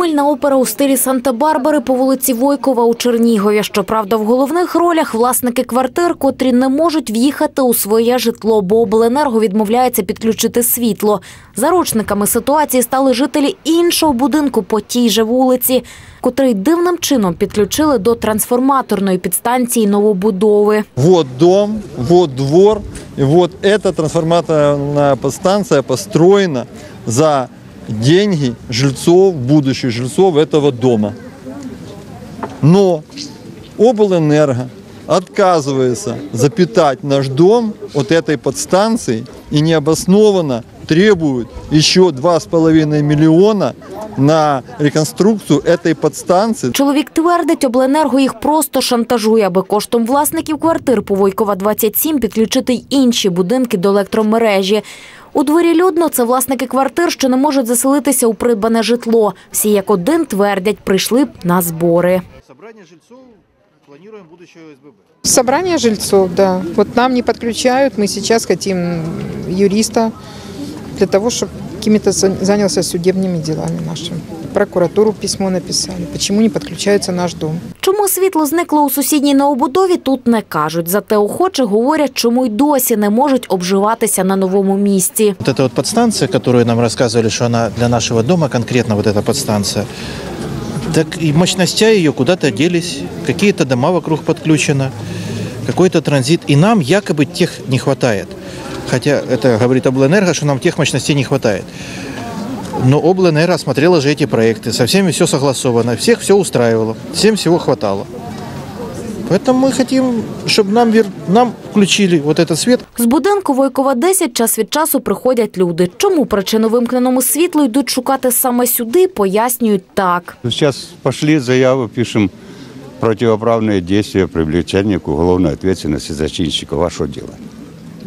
Мильна опера у стилі Санта-Барбари по вулиці Войкова у Чернігові. Щоправда, в головних ролях власники квартир, котрі не можуть в'їхати у своє житло, бо обленерго відмовляється підключити світло. Заручниками ситуації стали жителі іншого будинку по тій же вулиці, котрий дивним чином підключили до трансформаторної підстанції новобудови. Вот дом, вот двор, и вот эта трансформаторная подстанция построена за деньги жильцов, будущих жильцов этого дома. Но облэнерго отказывается запитать наш дом от этой подстанции и необоснованно требует еще 2,5 миллиона на реконструкцию этой подстанции. Чоловік твердить, обленерго їх просто шантажує, аби коштом власників квартир по Войкова 27 підключити й інші будинки до електромережі. У дворі людно це власники квартир, що не можуть заселитися у придбане житло. Всі як один твердять, прийшли б на збори. Собрание жильцов планируем будущего СББ. Собрание жильцов, да. Вот нам не подключают, мы сейчас хотим юриста для того, чтобы какими-то за- занялся судебными делами нашими. В Прокуратуру письмо написали. Почему не подключается наш дом? Чому світло зникло у сусідній новобудові, тут не кажуть. Зате охоче говорять, чому й досі не можуть обживатися на новому місці. Вот эта вот подстанция, которую нам рассказывали, что она для нашего дома, конкретно вот эта подстанция, так и мощностя ее куда-то делись, какие-то дома вокруг подключено, какой-то транзит, и нам якобы тех не хватает. Хотя это говорит облэнерго, что нам тех мощностей не хватает. Но облэнерго смотрела же эти проекты, со всеми все согласовано, всех все устраивало, всем всего хватало. Поэтому мы хотим, чтобы нам, вер- нам включили вот этот свет, З будинку Войкова 10 час від часу приходять люди. Чому причину вимкненому світлу йдуть шукати саме сюди, пояснюють так. Сейчас пошли заяву, пишем противоправные действия, привлечение к уголовной ответственности зачинщика. Ваше дело.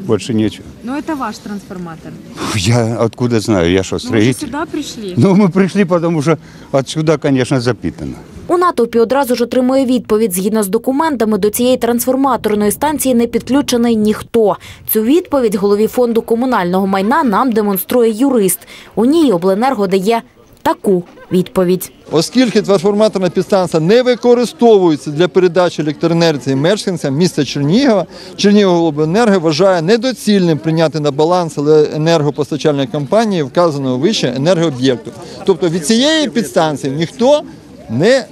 Больше нечего. Но это ваш трансформатор. Я откуда знаю, я что, Ну, вы же строитель? сюда пришли. Ну, мы пришли, потому что отсюда, конечно, запитано. У натовпі одразу ж отримує відповідь. Згідно з документами, до цієї трансформаторної станції не підключений ніхто. Цю відповідь голові фонду комунального майна нам демонструє юрист. У ній обленерго дає таку відповідь. Оскільки трансформаторна підстанція не використовується для передачі електроенергії мешканцям міста Чернігова, Чернігівобленерго вважає недоцільним прийняти на баланс енергопостачальної компанії вказаного вище енергооб'єкту. Тобто від цієї підстанції ніхто не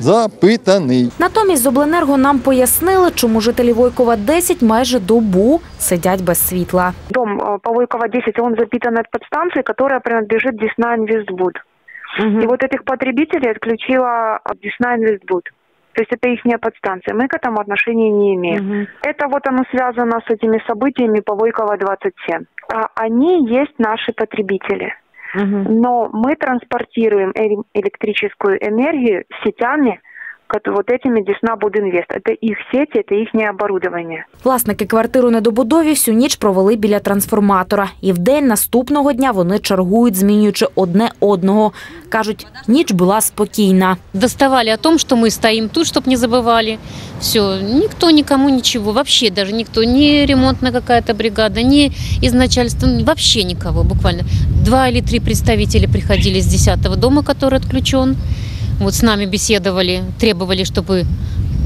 запитаний. Натомість з обленерго нам пояснили, чому жителі Войкова 10 майже добу сидять без світла. Дом э, по Войкова 10, он запитан от подстанции, которая принадлежит Десна Инвестбуд. И вот этих потребителей отключила Десна Инвестбуд. То есть это их подстанция. Мы к этому отношения не имеем. Это вот оно связано с этими событиями по Войкова 27. А Они есть наши потребители. Но мы транспортируем э- электрическую энергию сетями, вот этими Десна Будинвест. Это их сети, это их оборудование. Власники квартиру недобудові всю ніч провели біля трансформатора. І в день наступного дня вони чергують, змінюючи одне одного. Кажуть, ніч була спокійна. доставали о том, что мы стоим тут, чтобы не забывали. Все, никто никому ничего, вообще даже никто, ни ремонтная какая-то бригада, ни из начальства, вообще никого буквально. Два или три представителя приходили с 10 дома, который отключен. Вот с нами беседовали, требовали, чтобы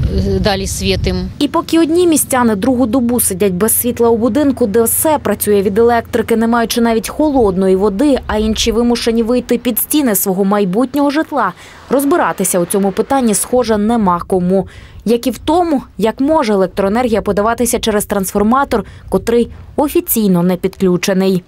э, дали свет им. І поки одні містяни другу добу сидять без світла у будинку, де все працює від електрики, не маючи навіть холодної води, а інші вимушені вийти під стіни свого майбутнього житла, розбиратися у цьому питанні схоже нема кому. Як і в тому, як може електроенергія подаватися через трансформатор, котрий офіційно не підключений.